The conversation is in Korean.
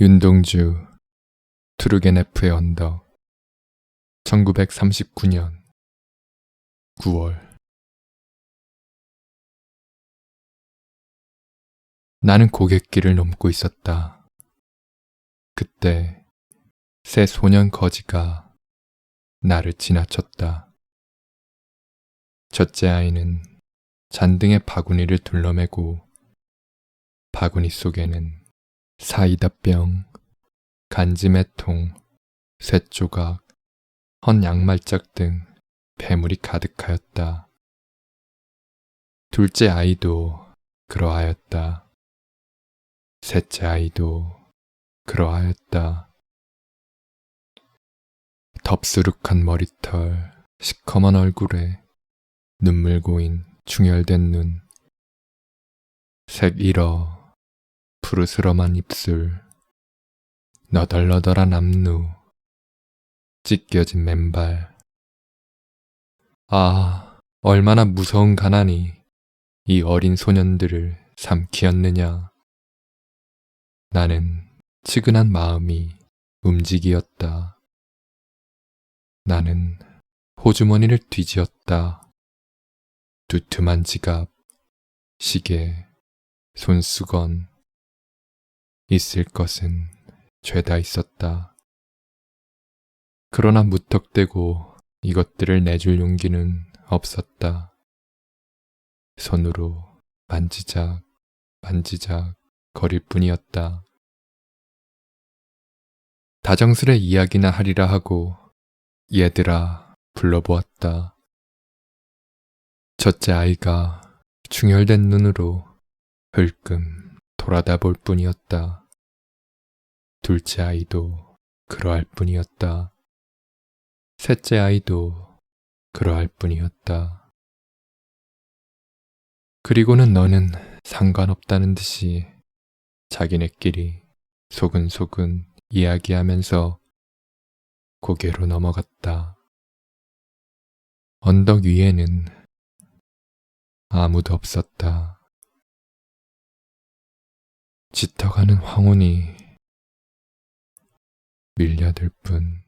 윤동주 투르게네프의 언덕 1939년 9월 나는 고갯길을 넘고 있었다. 그때 새 소년 거지가 나를 지나쳤다. 첫째 아이는 잔등의 바구니를 둘러매고 바구니 속에는 사이다병, 간지매통, 쇠조각, 헌 양말짝 등 배물이 가득하였다. 둘째 아이도 그러하였다. 셋째 아이도 그러하였다. 덥수룩한 머리털, 시커먼 얼굴에 눈물 고인 충혈된 눈, 색 잃어 푸르스름한 입술, 너덜너덜한 앞누, 찢겨진 맨발. 아, 얼마나 무서운 가난이 이 어린 소년들을 삼키었느냐. 나는 치근한 마음이 움직이었다. 나는 호주머니를 뒤지었다. 두툼한 지갑, 시계, 손수건, 있을 것은 죄다 있었다. 그러나 무턱대고 이것들을 내줄 용기는 없었다. 손으로 만지작, 만지작 거릴 뿐이었다. 다정스레 이야기나 하리라 하고 얘들아 불러보았다. 첫째 아이가 충혈된 눈으로 흘끔 돌아다 볼 뿐이었다. 둘째 아이도 그러할 뿐이었다. 셋째 아이도 그러할 뿐이었다. 그리고는 너는 상관없다는 듯이 자기네끼리 소근소근 이야기하면서 고개로 넘어갔다. 언덕 위에는 아무도 없었다. 짙어가는 황혼이 밀려들 뿐.